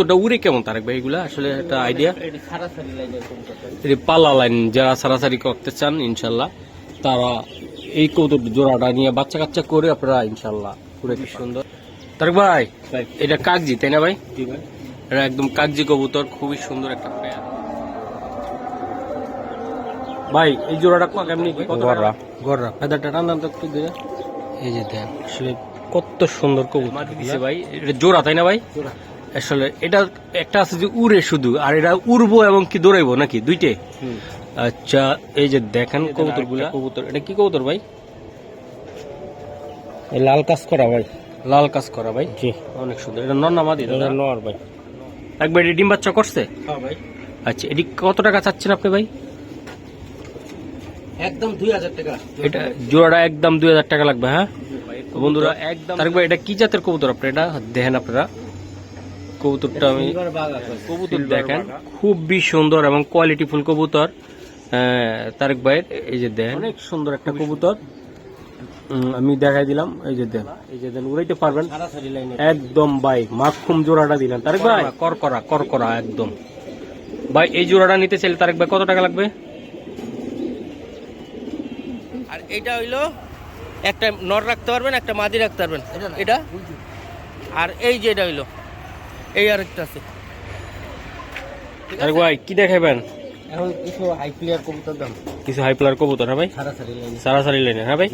কবুতরটা উড়ে কেমন তারেক ভাই এগুলা? আসলে একটা আইডিয়া পাল্লা লাইন যারা সারাসারি করতে চান ইনশাল্লাহ তারা এই কবুতর জোড়াটা নিয়ে বাচ্চা কাচ্চা করে আপনারা ইনশাল্লাহ পুরো কি সুন্দর। তারেক ভাই এটা কাগজি তাই না ভাই? এটা একদম কাগজি কবুতর খুবই সুন্দর একটা পেয়ার ভাই এই জোড়াটা ক- কেমনি? কত গররা। গররা। ফেদারটা টান তো একটু দিয়ে এই যে দেন আসলে কত সুন্দর কবুতর। দিছে ভাই। এটা জোড়া তাই না ভাই? জোড়া। আসলে এটা একটা আছে যে উড়ে শুধু আর এটা উড়বো এবং কি দৌড়াইবো নাকি? দুইটে? আচ্ছা এই যে দেখেন এই কবুতরগুলা কবুতর। এটা কি কবুতর ভাই? লাল কাজ করা ভাই। লাল কাজ করা ভাই? জি। অনেক সুন্দর। এটা নর নামাদি দাদা? নর ভাই। একবার এটি ডিম বাচ্চা করছে? হ্যাঁ ভাই। আচ্ছা এটি কত টাকা চাচ্ছেন আপনি ভাই? একদম দুই হাজার টাকা। এটা জোড়াটা একদম দুই হাজার টাকা লাগবে হ্যাঁ? বন্ধুরা একদম তারপর এটা কি জাতের কবুতর আপনি এটা দেখেন আপনারা। কবুতরটা আমি কবুতর দেখেন। খুবই সুন্দর এবং কোয়ালিটি ফুল কবুতর তারেক ভাইয়ের এই যে দেন। অনেক সুন্দর একটা কবুতর। আমি দেখাই দিলাম এই যে দেন। এই যে দেন উড়াইতে পারবেন। একদম ভাই মাখুম জোড়াটা দিলেন। তারেক ভাই। করকরা করকরা একদম। ভাই এই জোড়াটা নিতে চাইলে তারেক ভাই কত টাকা লাগবে? আর এটা হইল একটা নর রাখতে পারবেন একটা মাদি রাখতে পারবেন। এটা আর এই যে এটা হইল। এই আর একটা আছে? তারেক ভাই কি দেখাবেন এখন কিছু হাই প্লেয়ার কবুতর দাম। কিছু হাই প্লার কবুতর হ্যাঁ ভাই? সারাসারি লাইনে সারাসারি লাইনে হ্যাঁ ভাই?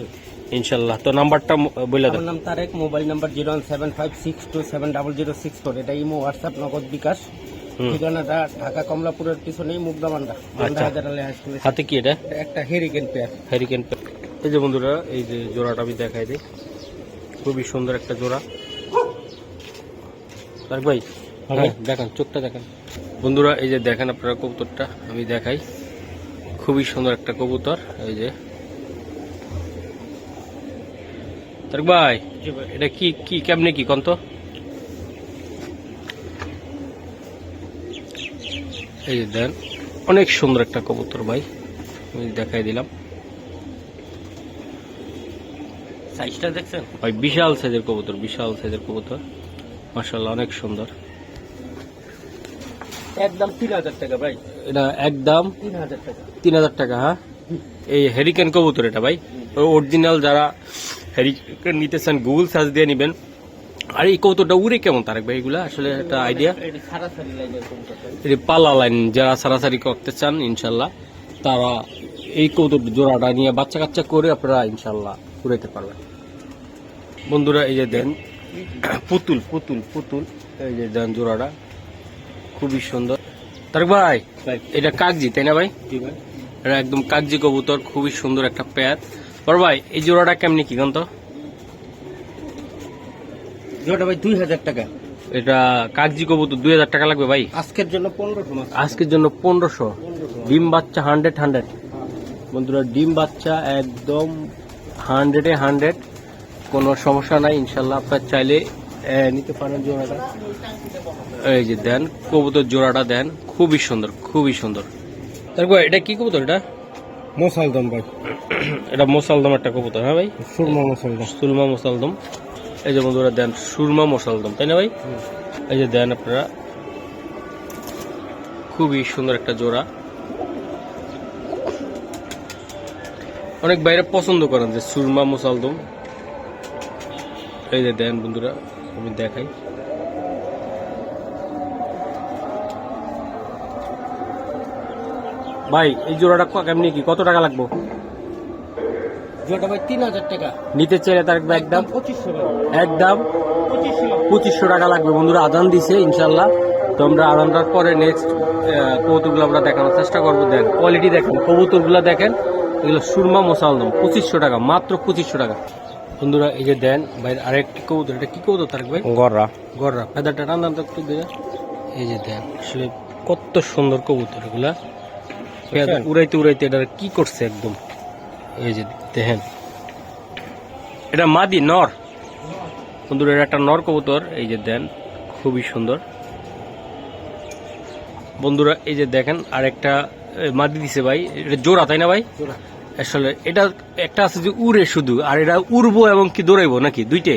ইনশাল্লাহ। তো নাম্বারটা বলে দেন। নাম Tarek mobile number zero one seven five six two seven double zero six four এটা ইমো হোয়াটসঅ্যাপ নগদ বিকাশ। ঠিকানাটা ঢাকা কমলাপুরের পিছনেই মুগদামান্ডা আচ্ছা। হাতে কি এটা? একটা হেরিকেন পেয়ার হ্যারিকেন এই যে বন্ধুরা এই যে জোড়াটা আমি দেখাই দিই। খুবই সুন্দর একটা জোড়া। তারেক ভাই হ্যাঁ। দেখান চোখটা দেখান। বন্ধুরা এই যে দেখেন আপনারা কবুতরটা আমি দেখাই। খুবই সুন্দর একটা কবুতর এই যে। তারেক ভাই। এটা কি কি কেমনে কি কন্ত? এই যে দেন অনেক সুন্দর একটা কবুতর ভাই আমি দেখাই দিলাম। সাইজটা দেখছেন? ভাই বিশাল সাইজের কবুতর বিশাল সাইজের কবুতর। মাশাল্লাহ অনেক সুন্দর। একদম তিন হাজার টাকা ভাই। এটা একদম তিন হাজার টাকা। তিন হাজার টাকা হ্যাঁ? এই হেরিকেন কবুতর এটা ভাই। অরিজিনাল যারা হেরিকেন নিতে চান গুগল সার্চ দিয়ে নেবেন। আর এই কবুতরটা উড়ে কেমন তারেক ভাই? এগুলা আসলে একটা আইডিয়া এটি পাল্লা লাইন যারা সারাসারি করতে চান ইনশাল্লাহ তারা এই কৌতুক জোড়াটা নিয়ে বাচ্চা কাচ্চা করে আপনারা ইনশাল্লাহ ঘুরাইতে পারবেন। বন্ধুরা এই যে দেন পুতুল পুতুল পুতুল। এই যে দেন জোড়াটা খুবই সুন্দর। তারক ভাই এটা কাগজি তাই না ভাই? এটা একদম কাগজি কবুতর খুবই সুন্দর একটা পেয়ার। বড় ভাই এই জোড়াটা কেমনি কি জানতো জোটা ভাই দুই হাজার টাকা। এটা কাগজি কবুতর দুই হাজার টাকা লাগবে ভাই? আজকের জন্য পনেরোশো আজকের জন্য পনেরোশো। ডিম বাচ্চা হান্ড্রেড হান্ড্রেড। বন্ধুরা ডিম বাচ্চা একদম হান্ড্রেডে হান্ড্রেড। কোনো সমস্যা নাই ইনশাল্লাহ আপনার চাইলে নিতে পারেন জোড়াটা। এই যে দেন কবুতর জোড়াটা দেন খুবই সুন্দর খুবই সুন্দর। তারপর এটা কি কবুতর এটা? মোসালদম ভাই। এটা মোসালদম একটা কবুতর হ্যাঁ ভাই? সুরমা মোসালদম সুরমা মোসালদম এই যে বন্ধুরা দেন সুরমা মোসালদম তাই না ভাই? এই যে দেন আপনারা খুবই সুন্দর একটা জোড়া। অনেক বাইরে পছন্দ করেন যে সুরমা মোসালদম এই যে দেন বন্ধুরা আমি দেখাই। ভাই এই জোড়াটা কেমনি কি? কত টাকা লাগবে? জোটা ভাই তিন হাজার টাকা। নিতে চাইলে তার একদম পঁচিশশো একদম পঁচিশশো। টাকা লাগবে বন্ধুরা আদান দিছে ইনশাল্লাহ তো আমরা আদানটার পরে নেক্সট কবুতরগুলো আমরা দেখানোর চেষ্টা করব। দেন কোয়ালিটি দেখেন কবুতরগুলো দেখেন এগুলো সুরমা মশালদম পঁচিশশো টাকা মাত্র পঁচিশশো টাকা। বন্ধুরা এই যে দেন ভাই আরেকটি কবুতর? এটা কি কবুতর তারেক ভাই? গররা। গররা। ফেদারটা টান দাম একটু দিয়ে। এই যে দেন আসলে কত সুন্দর কবুতর এগুলা। উড়াইতে উড়াইতে এটা কি করছে একদম। এই যে দেখেন। এটা মাদি নর। বন্ধুরা এটা একটা নর কবুতর। এই যে দেন খুবই সুন্দর। বন্ধুরা এই যে দেখেন আর একটা এ, মাদি দিছে ভাই। এটা জোড়া তাই না ভাই? জোড়া। আসলে এটা একটা আছে যে উড়ে শুধু আর এটা উড়বো এবং কি দৌড়াইবো নাকি? দুইটে?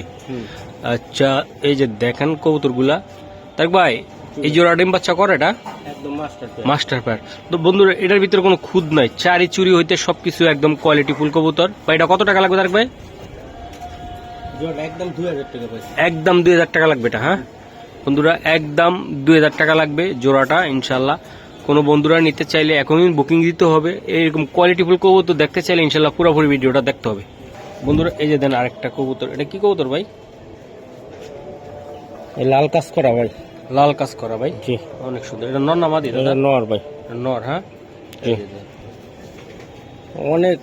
আচ্ছা এই যে দেখেন কবুতরগুলা। তাক ভাই এই জোড়া ডিম বাচ্চা করে এটা? মাস্টার প্যার তো বন্ধুরা এটার ভিতরে কোনো খুদ নাই। চারি চুরি হইতে সবকিছু একদম কোয়ালিটি ফুল কবুতর। বা এটা কত টাকা লাগবে তার ভাই? একদম দুই হাজার টাকা লাগবে এটা হ্যাঁ? বন্ধুরা একদম দুই হাজার টাকা লাগবে জোড়াটা ইনশাল্লাহ কোনো বন্ধুরা নিতে চাইলে এখনই বুকিং দিতে হবে। এরকম কোয়ালিটি ফুল কবুতর দেখতে চাইলে ইনশাল্লাহ পুরোপুরি ভিডিওটা দেখতে হবে। বন্ধুরা এই যে দেন আরেকটা কবুতর। এটা কি কবুতর ভাই? লাল কাজ করা ভাই। লাল কাজ করা ভাই? জি। অনেক সুন্দর। এটা নর না মাদি এটা নর ভাই। নর হ্যাঁ। অনেক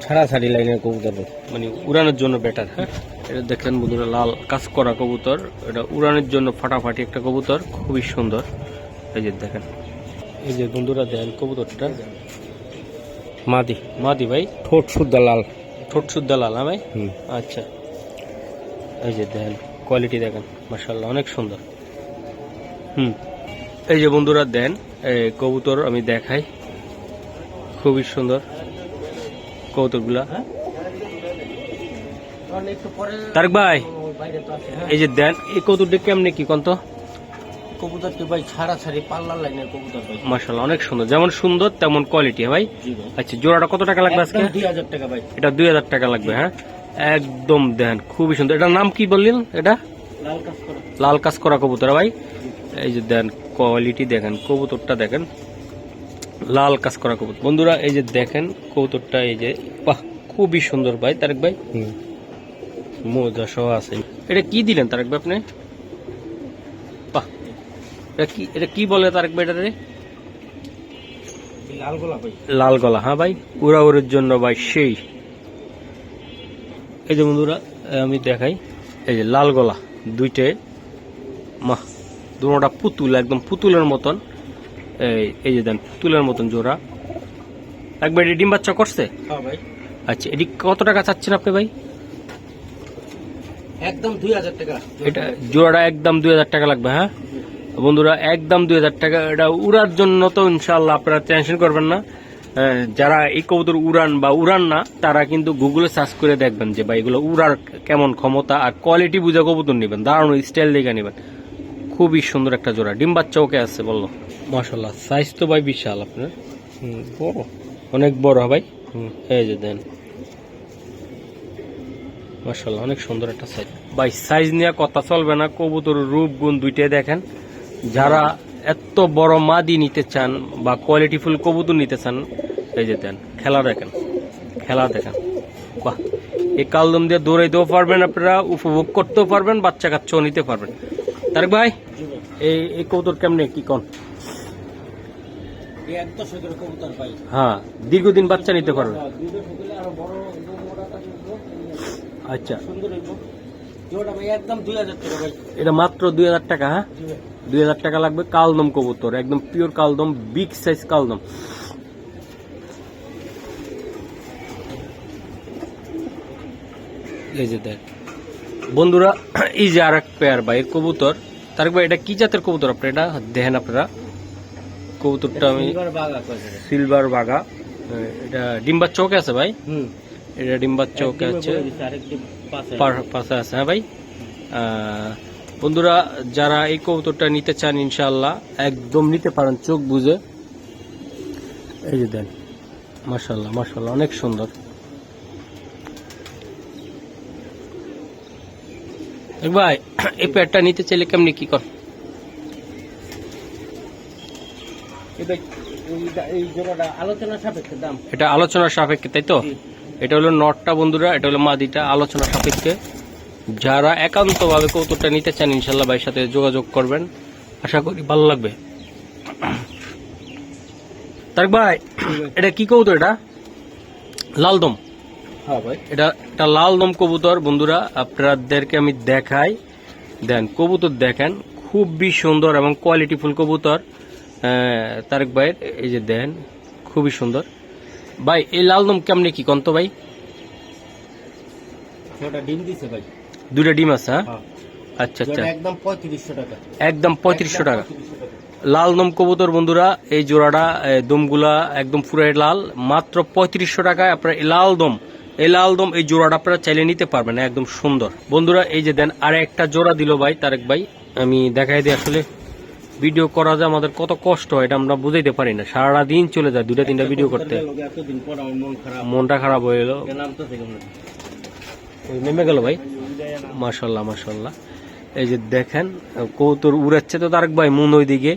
ছাড়াছাড়ি লাইনের কবুতর মানে উড়ানোর জন্য বেটার হ্যাঁ? এটা দেখেন বন্ধুরা লাল কাজ করা কবুতর। এটা উড়ানোর জন্য ফাটাফাটি একটা কবুতর। খুবই সুন্দর। এই যে দেখেন। এই যে বন্ধুরা দেন কবুতরটা। মাদি। মাদি ভাই? ঠোঁট শুদ্ধ লাল। ঠোঁট শুদ্ধ লাল হ্যাঁ ভাই? হুম। আচ্ছা। এই যে দেখেন কোয়ালিটি দেখেন মার্শাল্লাহ অনেক সুন্দর। হুম। এই যে বন্ধুরা দেন এই কবুতর আমি দেখাই। খুবই সুন্দর কবুতরগুলা। তারক ভাই এই যে দেন এই কবুতরটা কেমনে কি কন্ত? কবুতরটি ভাই ছাড়াছাড়ি পাল্লার লাইনের কবুতর ভাই? মার্শাল্লাহ অনেক সুন্দর। যেমন সুন্দর তেমন কোয়ালিটি ভাই? আচ্ছা জোড়াটা কত টাকা লাগবে আজকে? একদম দুই হাজার টাকা ভাই। এটা দুই হাজার টাকা লাগবে হ্যাঁ? একদম দেন খুবই সুন্দর। এটার নাম কি বললেন এটা? লাল কাজ করা লাল কাজ করা কবুতর ভাই। এই যে দেন কোয়ালিটি দেখেন কবুতরটা দেখেন। লাল কাজ করা কবুতর। বন্ধুরা এই যে দেখেন কবুতরটা এই যে বাহ খুবই সুন্দর ভাই তারেক ভাই। মজা সহ আছে। এটা কি দিলেন তারেক ভাই আপনি? এটা কি এটা কি বলে তারেক ভাই এটারে লাল গোলা ভাই। লাল গলা হ্যাঁ ভাই? উড়া উড়ের জন্য ভাই সেই। এই যে বন্ধুরা আমি দেখাই। এই যে লাল গলা দুইটে মাহ দুটা পুতুল একদম পুতুলের মতন। এই যে দেন পুতুলের মতন জোড়া। একবার এটি ডিম বাচ্চা করছে? হ্যাঁ ভাই। আচ্ছা এটি কত টাকা চাচ্ছেন আপনি ভাই? একদম দুই হাজার টাকা। এটা জোড়াটা একদম দুই হাজার টাকা লাগবে হ্যাঁ? বন্ধুরা একদম দুই হাজার টাকা এটা উড়ার জন্য তো ইনশাল্লাহ আপনারা টেনশন করবেন না। যারা এই কবুতর উড়ান বা উড়ান না তারা কিন্তু গুগলে সার্চ করে দেখবেন যে ভাই এগুলো উড়ার কেমন ক্ষমতা আর কোয়ালিটি বুঝে কবুতর নেবেন দারুণ স্টাইল দেখে নেবেন। খুবই সুন্দর একটা জোড়া ডিম বাচ্চা ওকে আছে বলল মাসাল্লাহ সাইজ তো ভাই বিশাল আপনার। বড়। অনেক বড় ভাই। হুম। এই যে দেন। মার্শাল্লাহ অনেক সুন্দর একটা সাইজ ভাই সাইজ নিয়ে কথা চলবে না কবুতর রূপ গুণ দুইটাই দেখেন। যারা এত বড় মাদি নিতে চান বা কোয়ালিটিফুল কবুতর নিতে চান এই যে দেন খেলা দেখেন খেলা দেখেন। বাহ এই কালদম দিয়ে দৌড়াইতেও পারবেন আপনারা উপভোগ করতেও পারবেন বাচ্চা কাচ্চাও নিতে পারবেন। তারেক ভাই এই এই কবুতর কেমনে কি কন? হ্যাঁ দীর্ঘদিন বাচ্চা নিতে মোটাটা কিন্তু আচ্ছা। এটা মাত্র দুই হাজার টাকা হ্যাঁ? দুই হাজার টাকা লাগবে কালদম কবুতর একদম পিওর কালদম বিগ সাইজ কালদম। এই যে দেখ। বন্ধুরা এই যে আর এক পেয়ার ভাইয়ের কবুতর। তার ভাই এটা কি জাতের কবুতর আপনার? এটা দেখেন আপনারা। কবুতরটা আমি সিলভার বাগা কয়েছে সিলভার বাগা এটা ডিম্বার চৌকে আছে ভাই? হুম। এটা ডিম্বার চৌকে আছে। পাশে আছে। হ্যাঁ ভাই? বন্ধুরা যারা এই কবুতরটা নিতে চান ইনশাল্লাহ একদম নিতে পারেন চোখ বুঝে এই যে দেন মার্শাল্লাহ মার্শাল্লাহ অনেক সুন্দর। ভাই এই প্যাডটা নিতে চাইলে কেমনি কি কর? এটা আলোচনা সাপেক্ষে দাম। এটা আলোচনার সাপেক্ষে তাই তো। এটা হলো নটটা বন্ধুরা এটা হলো মাদিটা আলোচনা সাপেক্ষে। যারা একান্তভাবে কৌতুকটা নিতে চান ইনশাল্লাহ ভাইয়ের সাথে যোগাযোগ করবেন। আশা করি ভালো লাগবে। তারক ভাই এটা কি কবুতর এটা? লালদম। হ্যাঁ ভাই। এটা এটা লালদম কবুতর বন্ধুরা আপনাদেরকে আমি দেখাই। দেন কবুতর দেখেন খুবই সুন্দর এবং কোয়ালিটিফুল কবুতর। তারেক ভাইয়ের এই যে দেন খুবই সুন্দর। ভাই এই লালদম কেমনে কি কন্ত ভাই? জোড়া ডিম দিছে ভাই। দুইটা ডিম আছে হ্যাঁ? হ্যাঁ। আচ্ছা আচ্ছা। একদম পঁয়ত্রিশশো টাকা। একদম পঁয়ত্রিশশো টাকা। 3500 লাল দম কবুতর বন্ধুরা এই জোড়াটা দমগুলা একদম পুরাই লাল। মাত্র পঁয়ত্রিশশো টাকায় আপনার এই লাল দম এই লাল দম এই জোড়াটা আপনারা চাইলে নিতে পারবেন একদম সুন্দর। বন্ধুরা এই যে দেন আর একটা জোড়া দিল ভাই তারেক ভাই। আমি দেখাই দিই আসলে। ভিডিও করা যে আমাদের কত কষ্ট হয় এটা আমরা বুঝাইতে পারি না। সারা দিন চলে যায় দুটা তিনটা ভিডিও করতে। মন মনটা খারাপ হয়ে ওই নেমে গেল ভাই। মাশাল্লাহ মাশাল্লাহ। এই যে দেখেন কৌতর উড়াচ্ছে তো তারক ভাই মন ওই দিকে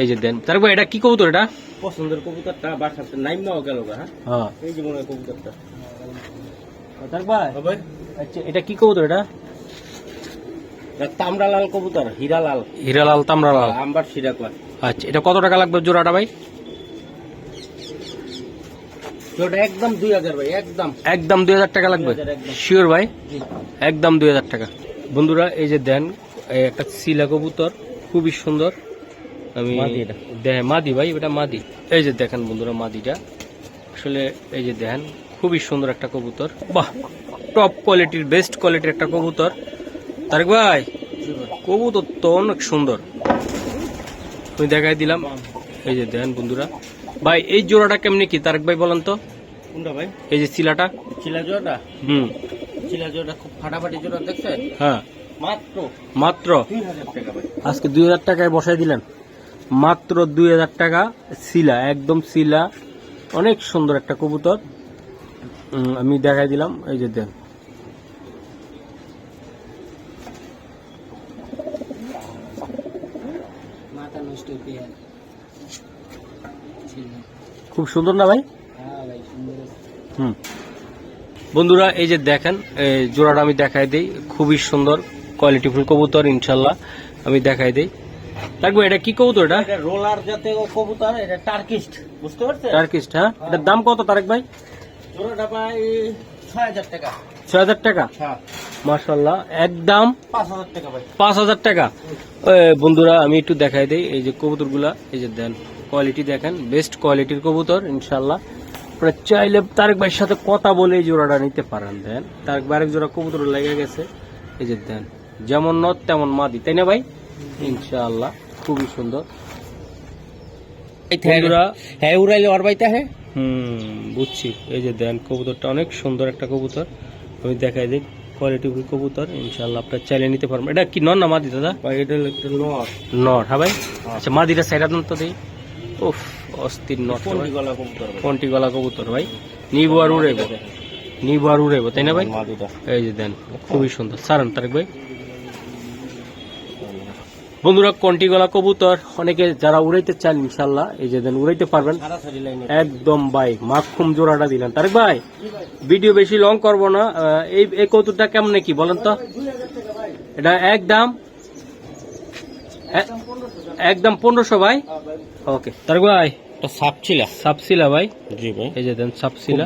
এই যে দেন তারক ভাই এটা কি কৌতর এটা? পছন্দের কবুতরটা বাসাতে নাইমাও গেল হ্যাঁ? হ্যাঁ। এই যে মনে কবুতরটা। তারক ভাই আচ্ছা এটা কি কৌতর এটা? তামড়ালাল কবুতর হীরালাল। হিরালাল তামরালাল। আম্বার সিরাকওয়ার আচ্ছা এটা কত টাকা লাগবে জোড়াটা ভাই? একদম দুই হাজার ভাই একদম। একদম দুই হাজার টাকা লাগবে? শিওর ভাই? একদম দুই হাজার টাকা। বন্ধুরা এই যে দেন একটা শিলা কবুতর খুবই সুন্দর। আমি মাদি মাদি ভাই এটা মাদি। এই যে দেখেন বন্ধুরা মাদিটা। আসলে এই যে দেখেন খুবই সুন্দর একটা কবুতর। বাহ টপ কোয়ালিটির বেস্ট কোয়ালিটির একটা কবুতর। তারেক ভাই কবুতর তো অনেক সুন্দর। আমি দেখাই দিলাম। এই যে দেন বন্ধুরা। ভাই এই জোড়াটা কেমনি কি? তারেক ভাই বলেন তো। কোনটা ভাই? এই যে শিলাটা। চিলা জোড়াটা? হুম। চিলা জোড়াটা খুব ফাটাফাটি জোড়া দেখছে হ্যাঁ। মাত্র মাত্র? আজকে দুই হাজার টাকায় বসাই দিলেন। মাত্র দুই হাজার টাকা শিলা একদম শিলা। অনেক সুন্দর একটা কবুতর। আমি দেখাই দিলাম। এই যে দেন মাথা নষ্ট পেয়ে খুব সুন্দর না ভাই? হ্যাঁ হুম। বন্ধুরা এই যে দেখেন জোড়াটা আমি দেখাই দিই। খুবই সুন্দর কোয়ালিটিফুল কবুতর ইনশাল্লাহ আমি দেখাই দিই। থাকব এটা কি কবুতর এটা? রোলার জাতীয় কবুতর এটা টার্কিস্ট বুঝতে পারছেন? টার্কিস্ট হ্যাঁ? এটার দাম কত তারেক ভাই? জোড়াটা ভাই ছয় হাজার টাকা। ছয় হাজার টাকা? হ্যাঁ। মার্শাল্লাহ একদম পাঁচ হাজার টাকা বন্ধুরা আমি একটু দেখাই দিই এই যে কবুতরগুলা এই যে দেন। কোয়ালিটি দেখেন বেস্ট কোয়ালিটির কবুতর ইনশাল্লাহ আপনারা চাইলে তারেক ভাইয়ের সাথে কথা বলে এই জোড়াটা নিতে পারেন দেন। তারেক ভাই আরেক জোড়া কবুতর লেগে গেছে এই যে দেন। যেমন নদ তেমন মাদি তাই না ভাই? ইনশাআল্লাহ খুবই সুন্দর। হ্যাঁ উড়াইলে ওর বাইতে হ্যাঁ? হুম বুঝছি। এই যে দেন কবুতরটা অনেক সুন্দর একটা কবুতর। আমি দেখাই দিই কোয়ালিটি কবুতর ইনশাআল্লাহ আপনার চাইলে নিতে পারবেন। এটা কি নন না মাদি দাদা? ভাই এটা হ্যাঁ ভাই? আচ্ছা মাদিটা সাইড আদন তো দিই উফ অস্থির নট কোনটি গলা কবুতর ভাই। নিবো আর উড়েবো নিবো আর উড়েবো তাই না ভাই? এই যে দেন খুবই সুন্দর। সারান তারেক ভাই। বন্ধুরা কন্টি গলা কবুতর? অনেকে যারা উড়াইতে চান ইনশাল্লাহ এই যে দেন উড়াইতে পারবেন। একদম ভাই মাখুম জোড়াটা দিলেন। তারেক ভাই ভিডিও বেশি লং করব না। এই এই কৌতুকটা কেমন কি বলেন তো? এটা একদম এ- একদম পনেরোশো ভাই। ওকে তার ভাই ভাই। জি ভাই। এই যে দেন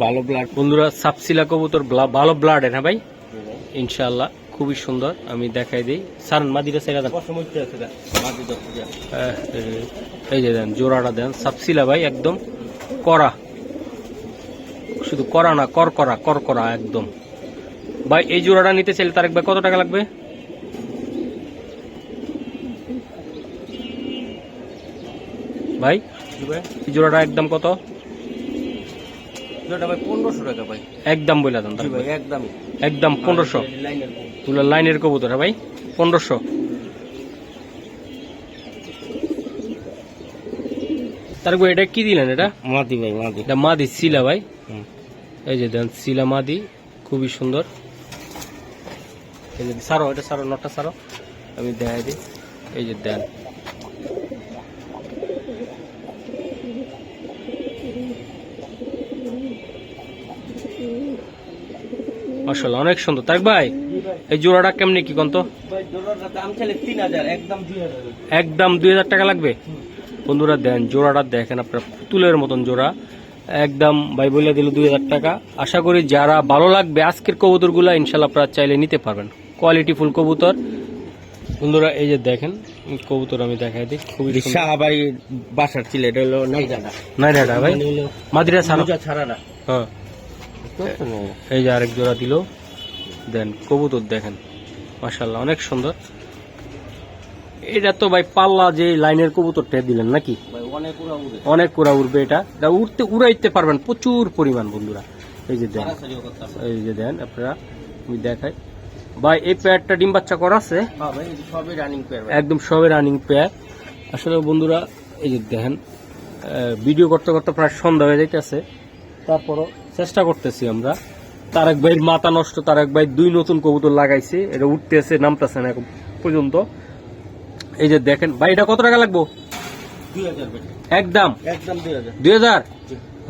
ভালো ব্লাড বন্ধুরা কবুতর ভালো ব্লাড হ্যাঁ ভাই? ইনশাআল্লাহ খুবই সুন্দর আমি দেখাই দিই। সারান সেরা দেন। মাদুটা এই যে দেন জোড়াটা দেন। সাপসিলা ভাই একদম করা শুধু করা না কর করা কর করা একদম। ভাই এই জোড়াটা নিতে চাইলে তার একবার কত টাকা লাগবে? ভাই? জোড়াটা একদম কত? ভাই পনেরোশো টাকা ভাই। একদম বলে দেন ভাই ভাই একদম পনেরোশো। লাইনের তুলা লাইনের কবুতর ভাই? পনেরোশো। তারপর এটা কি দিলেন এটা? মাদি ভাই মাদি। এটা মাদি শিলা ভাই। এই যে দেন শিলা মাদি খুবই সুন্দর। এই যে সারো এটা সারো নটটা সারো। আমি দেখাই দিই। এই যে দেন মাসাল্লাহ অনেক সুন্দর। তারেক ভাই এই জোড়াটা কেমনি কি কন্ত? দাম চাইলে একদম দুই হাজার টাকা লাগবে? বন্ধুরা দেন জোড়াটা দেখেন আপনার পুতুলের মতন জোড়া। একদম ভাই বলে দিল দুই হাজার টাকা। আশা করি যারা ভালো লাগবে আজকের কবুতরগুলো ইনশাল্লাহ আপনারা চাইলে নিতে পারবেন। কোয়ালিটি ফুল কবুতর। বন্ধুরা এই যে দেখেন কবুতর আমি দেখাই দিই খুবই। শাহবাড়ি বাসার ছিল এটা হলো নাইজানা নাই দাদা ভাই মাদিরা ছাড়া ছাড়াটা হ্যাঁ। এই যে আরেক জোড়া দিল। দেন কবুতর দেখেন। মাশাল্লাহ অনেক সুন্দর। এটা তো ভাই পাল্লা যে লাইনের কবুতরটা দিলেন নাকি? অনেক কুড়া উঠবে এটা। এটা উঠতে উড়াইতে পারবেন প্রচুর পরিমাণ বন্ধুরা। এই যে দেন। এই যে দেন আপনারা আমি দেখাই। ভাই এই পেয়ারটা ডিম বাচ্চা করা আছে? হ্যাঁ একদম সবে রানিং পেয়ার আসলে বন্ধুরা এই যে দেখেন ভিডিও করতে করতে প্রায় সন্ধ্যা হয়ে যাইতেছে। তারপরও চেষ্টা করতেছি আমরা। তারেক ভাইয়ের মাথা নষ্ট তারেক ভাই দুই নতুন কবুতর লাগাইছে এটা উঠতেছে নামতেছে না এখন পর্যন্ত। এই যে দেখেন ভাই এটা কত টাকা লাগবো? একদম? দুই হাজার।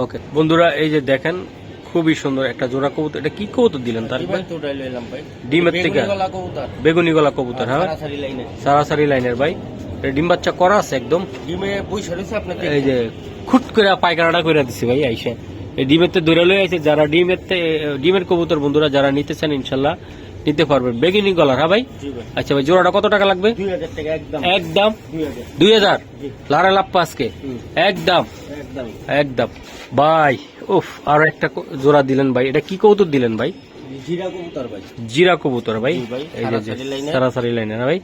ওকে বন্ধুরা এই যে দেখেন খুবই সুন্দর একটা জোড়া কবুতর। এটা কি কবুতর দিলেন তার ডিমের থেকে বেগুনি গলা কবুতর বেগুনি গলা কবুতর। হ্যাঁ? সারাসারি লাইনে লাইনের ভাই। ডিম বাচ্চা করা আছে একদম। ডিমে আপনাকে এই যে খুট করে পায়খানাটা করে দিছি ভাই আইসে। এই ডিমের তো দৌড়ে লয়ে আছে যারা ডিমের ডিমের কবুতর বন্ধুরা যারা নিতে চান ইনশাল্লাহ নিতে পারবেন। বেগিনি গলার হ্যাঁ ভাই? আচ্ছা ভাই জোড়াটা কত টাকা লাগবে? একদম। দুই হাজার। লারা লাপ্পা আজকে। একদম? একদম। ভাই উফ আর একটা জোড়া দিলেন ভাই। এটা কি কবুতর দিলেন ভাই? জিরা কবুতর ভাই। জিরা কবুতর ভাই। সারাসারি লাইনের। সারাসারি না ভাই?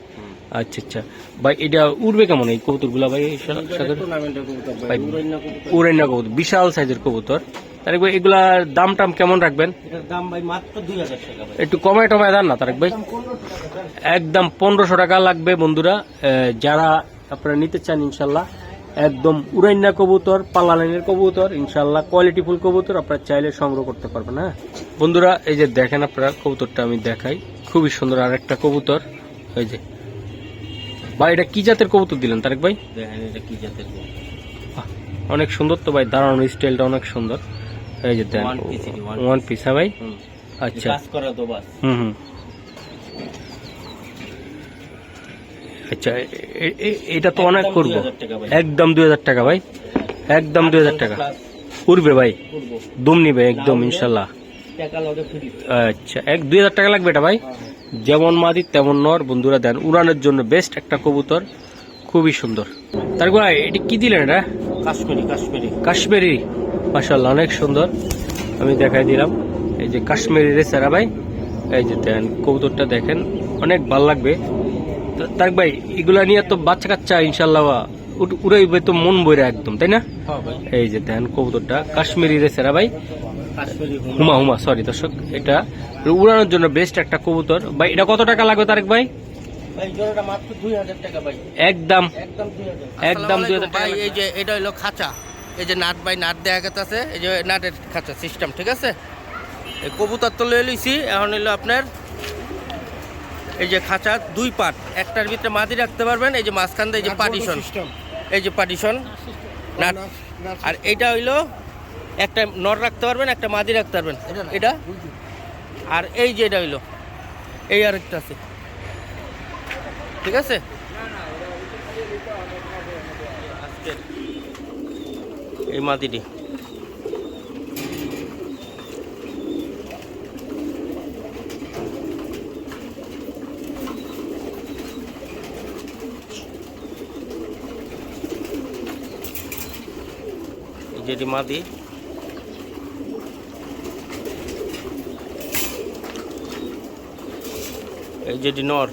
আচ্ছা আচ্ছা। ভাই এটা উড়বে কেমন এই কবুতরগুলা ভাই উড়েন্না কবুতর। বিশাল সাইজের কবুতর। তারেক ভাই এগুলা দাম টাম কেমন রাখবেন? দাম ভাই মাত্র দুই হাজার টাকা একটু কমায় টমায় দেন না তারেক ভাই। একদম পনেরোশো টাকা লাগবে বন্ধুরা। যারা আপনারা নিতে চান ইনশাল্লাহ একদম উড়াইনা কবুতর পাল্লা লাইনের কবুতর ইনশাল্লাহ কোয়ালিটি ফুল কবুতর আপনারা চাইলে সংগ্রহ করতে পারবেন হ্যাঁ? বন্ধুরা এই যে দেখেন আপনারা কবুতরটা আমি দেখাই। খুবই সুন্দর আর একটা কবুতর এই যে। ভাই এটা কি জাতের কবুতর দিলেন তারেক ভাই? এটা কি জাতের অনেক সুন্দর তো ভাই দাঁড়ানো স্টাইলটা অনেক সুন্দর। এই যে ওয়ান পিস হ্যাঁ ভাই? আচ্ছা। হুম হুম। আচ্ছা এটা তো অনেক করব 2000 টাকা ভাই। একদম দুই হাজার টাকা ভাই। একদম দুই হাজার টাকা। উঠবে ভাই। দুম নিবে একদম ইনশাল্লাহ। আচ্ছা এক দুই হাজার টাকা লাগবে এটা ভাই? যেমন মাদি তেমন নর। বন্ধুরা দেন উড়ানের জন্য বেস্ট একটা কবুতর। খুবই সুন্দর। তার ভাই এটা কি দিলেন এটা? কাশ্মীরি কাশ্মীরি। কাশ্মীরি। মাসাল্লাহ অনেক সুন্দর। আমি দেখাই দিলাম। এই যে কাশ্মীরি রেসারা ভাই। এই যে দেন কবুতরটা দেখেন অনেক ভালো লাগবে। তার ভাই এগুলা নিয়ে তো বাচ্চা কাচ্চা ইনশাল্লাহ উড়াইবে তো মন বইরা একদম তাই না? হ্যাঁ এই যে দেন কবুতরটা কাশ্মীরি রেসারা ভাই। কাশ্মীরি হুমা হুমা সরি দর্শক এটা উড়ানোর জন্য বেস্ট একটা কবুতর। ভাই এটা কত টাকা লাগবে তারেক ভাই? ভাই জোড়াটা মাত্র দুই হাজার টাকা ভাই। একদম। একদম দুই হাজার একদম 2000 টাকা ভাই এই যে এটা হলো খাঁচা। এই যে নাট বাই নাট দেয়া গেছে এই যে নাটের খাঁচা সিস্টেম ঠিক আছে? এই কবুতর তো লয়ে লইছি এখন হলো আপনার এই যে খাঁচা দুই পার্ট একটার ভিতরে মাদি রাখতে পারবেন এই যে মাঝখান দিয়ে এই যে পার্টিশন এই যে পার্টিশন নাট আর এটা হইল একটা নর রাখতে পারবেন একটা মাদি রাখতে পারবেন। এটা আর এই যে এটা হইল। এই আরেকটা আছে। ঠিক আছে? এই মাদিটি। যেটি মাদি। এই যেটি নর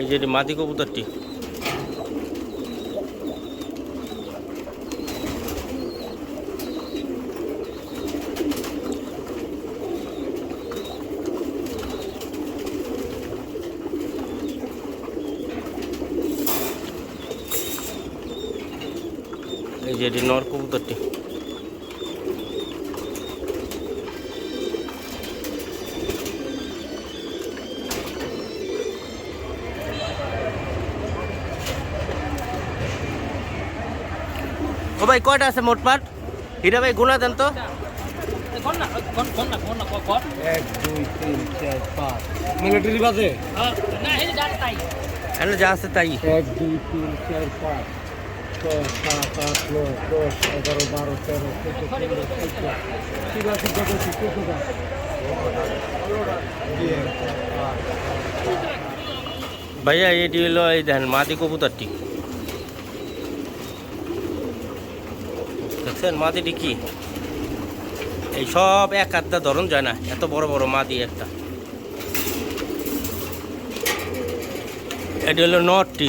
এই যেটি মাদি কবুতরটি। এই যেটি নর কবুতরটি। ও ভাই কয়টা আছে মোটমাট হীরা ভাই গুণা দেন তো। মিলিটারি বাজে যা আছে তাই। এক দুই তিন চার পাঁচ। ছয় সাত বারো তেরো চোদ্দ পনেরো ষোলো তিরাশি চৌষট্টি ভাইয়া, এটি হলো এই দেখেন মাদি কবুতরটি। দেখছেন মাদিটি কি? এই সব এক আধটা ধরন, যায় না। এত বড় বড় মাদি একটা। এটি হলো নটটি।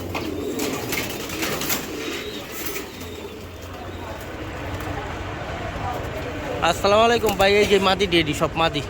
আসসালামু আলাইকুম ভাই এই যে মাদি ডেডি সব মাদি।